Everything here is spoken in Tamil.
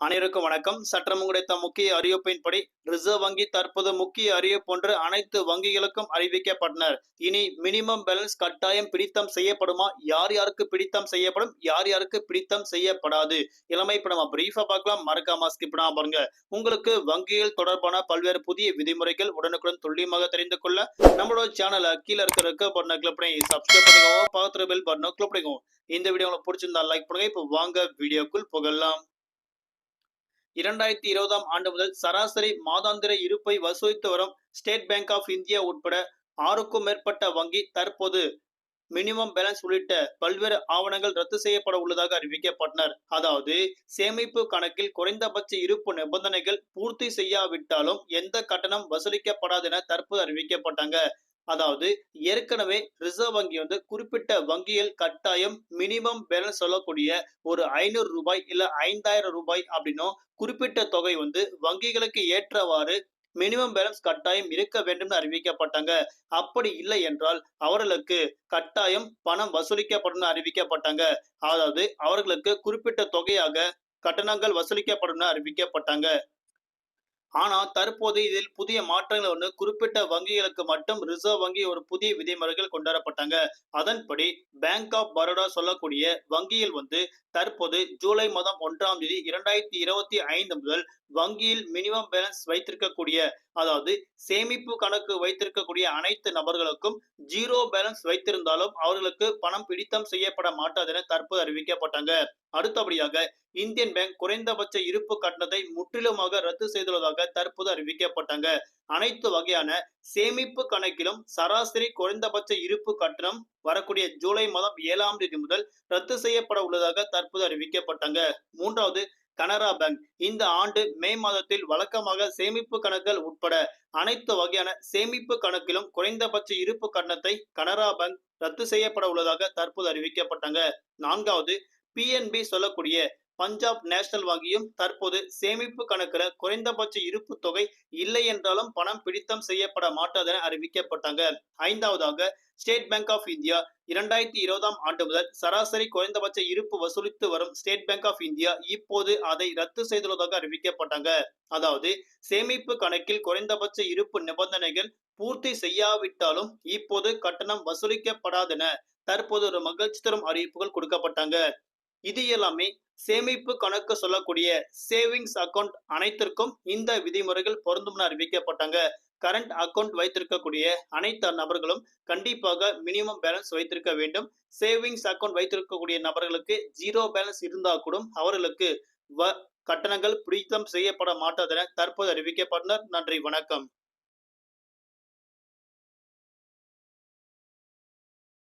அனைவருக்கும் வணக்கம். சற்றம் கிடைத்த முக்கிய அறிவிப்பின்படி ரிசர்வ் வங்கி தற்போது முக்கிய அறிவிப்பொன்று அனைத்து வங்கிகளுக்கும் அறிவிக்கப்பட்டனர். இனி மினிமம் பேலன்ஸ் கட்டாயம் பிடித்தம் செய்யப்படுமா? யார் யாருக்கு பிடித்தம் செய்யப்படும்? யார் யாருக்கு பிடித்தம் செய்யப்படாது? இளமை இப்ப நம்ம பிரீஃபா பார்க்கலாம். மறக்காம ஸ்கிப் பாருங்க. உங்களுக்கு வங்கிகள் தொடர்பான பல்வேறு புதிய விதிமுறைகள் உடனுக்குடன் துல்லியமாக தெரிந்து கொள்ள நம்மளோட சேனலை கீழே இருக்கிற இருக்க பட்டனை கிளிக் பண்ணி சப்ஸ்கிரைப் பண்ணிக்கோங்க. பக்கத்துல பெல் பட்டனை கிளிக் பண்ணிக்கோங்க. இந்த வீடியோ உங்களுக்கு பிடிச்சிருந்தா லைக் பண்ணுங்க. இப்போ வாங்க வீடியோக்குள் புகழலாம் இரண்டாயிரத்தி இருபதாம் ஆண்டு முதல் சராசரி மாதாந்திர இருப்பை வசூலித்து வரும் ஸ்டேட் பேங்க் ஆஃப் இந்தியா உட்பட ஆறுக்கும் மேற்பட்ட வங்கி தற்போது மினிமம் பேலன்ஸ் உள்ளிட்ட பல்வேறு ஆவணங்கள் ரத்து செய்யப்பட உள்ளதாக அறிவிக்கப்பட்டனர். அதாவது சேமிப்பு கணக்கில் குறைந்தபட்ச இருப்பு நிபந்தனைகள் பூர்த்தி செய்யாவிட்டாலும் எந்த கட்டணம் வசூலிக்கப்படாது என தற்போது அறிவிக்கப்பட்டாங்க. அதாவது ஏற்கனவே ரிசர்வ் வங்கி வந்து குறிப்பிட்ட வங்கியில் கட்டாயம் மினிமம் பேலன்ஸ் சொல்லக்கூடிய ஒரு ஐநூறு ரூபாய் இல்ல ஐந்தாயிரம் ரூபாய் அப்படின்னும் குறிப்பிட்ட தொகை வந்து வங்கிகளுக்கு ஏற்றவாறு மினிமம் பேலன்ஸ் கட்டாயம் இருக்க வேண்டும்னு அறிவிக்கப்பட்டாங்க. அப்படி இல்லை என்றால் அவர்களுக்கு கட்டாயம் பணம் வசூலிக்கப்படும் அறிவிக்கப்பட்டாங்க. அதாவது அவர்களுக்கு குறிப்பிட்ட தொகையாக கட்டணங்கள் வசூலிக்கப்படும் அறிவிக்கப்பட்டாங்க. ஆனால் தற்போது இதில் புதிய மாற்றங்கள் ஒன்று குறிப்பிட்ட வங்கிகளுக்கு மட்டும் ரிசர்வ் வங்கி ஒரு புதிய விதிமுறைகள் கொண்டாடப்பட்டாங்க. அதன்படி பேங்க் ஆஃப் பரோடா சொல்லக்கூடிய வங்கியில் வந்து தற்போது ஜூலை மாதம் ஒன்றாம் தேதி இரண்டாயிரத்தி இருபத்தி ஐந்து முதல் வங்கியில் மினிமம் பேலன்ஸ் வைத்திருக்கக்கூடிய அதாவது சேமிப்பு கணக்கு வைத்திருக்கக்கூடிய அனைத்து நபர்களுக்கும் ஜீரோ பேலன்ஸ் வைத்திருந்தாலும் அவர்களுக்கு பணம் பிடித்தம் செய்யப்பட மாட்டாது என தற்போது அறிவிக்கப்பட்டாங்க. அடுத்தபடியாக இந்தியன் பேங்க் குறைந்தபட்ச இருப்பு கட்டணத்தை முற்றிலுமாக ரத்து செய்துள்ளதாக தற்போது அறிவிக்கப்பட்டாங்க. அனைத்து வகையான சேமிப்பு கணக்கிலும் சராசரி குறைந்தபட்ச இருப்பு கட்டணம் வரக்கூடிய ஜூலை மாதம் ஏழாம் தேதி முதல் ரத்து செய்யப்பட உள்ளதாக தற்போது அறிவிக்கப்பட்டாங்க. மூன்றாவது கனரா பேங்க் இந்த ஆண்டு மே மாதத்தில் வழக்கமாக சேமிப்பு கணக்குகள் உட்பட அனைத்து வகையான சேமிப்பு கணக்கிலும் குறைந்தபட்ச இருப்பு கட்டணத்தை கனரா பேங்க் ரத்து செய்யப்பட உள்ளதாக தற்போது அறிவிக்கப்பட்டாங்க. நான்காவது பிஎன்பி சொல்லக்கூடிய பஞ்சாப் நேஷனல் வங்கியும் தற்போது சேமிப்பு கணக்குல குறைந்தபட்ச இருப்பு தொகை இல்லை என்றாலும் பணம் பிடித்தம் செய்யப்பட மாட்டாது என அறிவிக்கப்பட்டாங்க. ஐந்தாவதாக ஸ்டேட் பேங்க் ஆஃப் இந்தியா இரண்டாயிரத்தி இருபதாம் ஆண்டு முதல் சராசரி குறைந்தபட்ச இருப்பு வசூலித்து வரும் ஸ்டேட் பேங்க் ஆஃப் இந்தியா இப்போது அதை ரத்து செய்துள்ளதாக அறிவிக்கப்பட்டாங்க. அதாவது சேமிப்பு கணக்கில் குறைந்தபட்ச இருப்பு நிபந்தனைகள் பூர்த்தி செய்யாவிட்டாலும் இப்போது கட்டணம் வசூலிக்கப்படாதென தற்போது ஒரு மகிழ்ச்சி தரும் அறிவிப்புகள் கொடுக்கப்பட்டாங்க. இது எல்லாமே சேமிப்பு கணக்கு சொல்லக்கூடிய சேவிங்ஸ் அக்கவுண்ட் அனைத்திற்கும் இந்த விதிமுறைகள் பொருந்தும்னு அறிவிக்கப்பட்டாங்க. கரண்ட் அக்கவுண்ட் வைத்திருக்கக்கூடிய அனைத்து நபர்களும் கண்டிப்பாக மினிமம் பேலன்ஸ் வைத்திருக்க வேண்டும். சேவிங்ஸ் அக்கவுண்ட் வைத்திருக்கக்கூடிய நபர்களுக்கு ஜீரோ பேலன்ஸ் இருந்தால் கூட அவர்களுக்கு கட்டணங்கள் பிடித்தம் செய்யப்பட மாட்டாதென தற்போது அறிவிக்கப்பட்டனர். நன்றி வணக்கம்.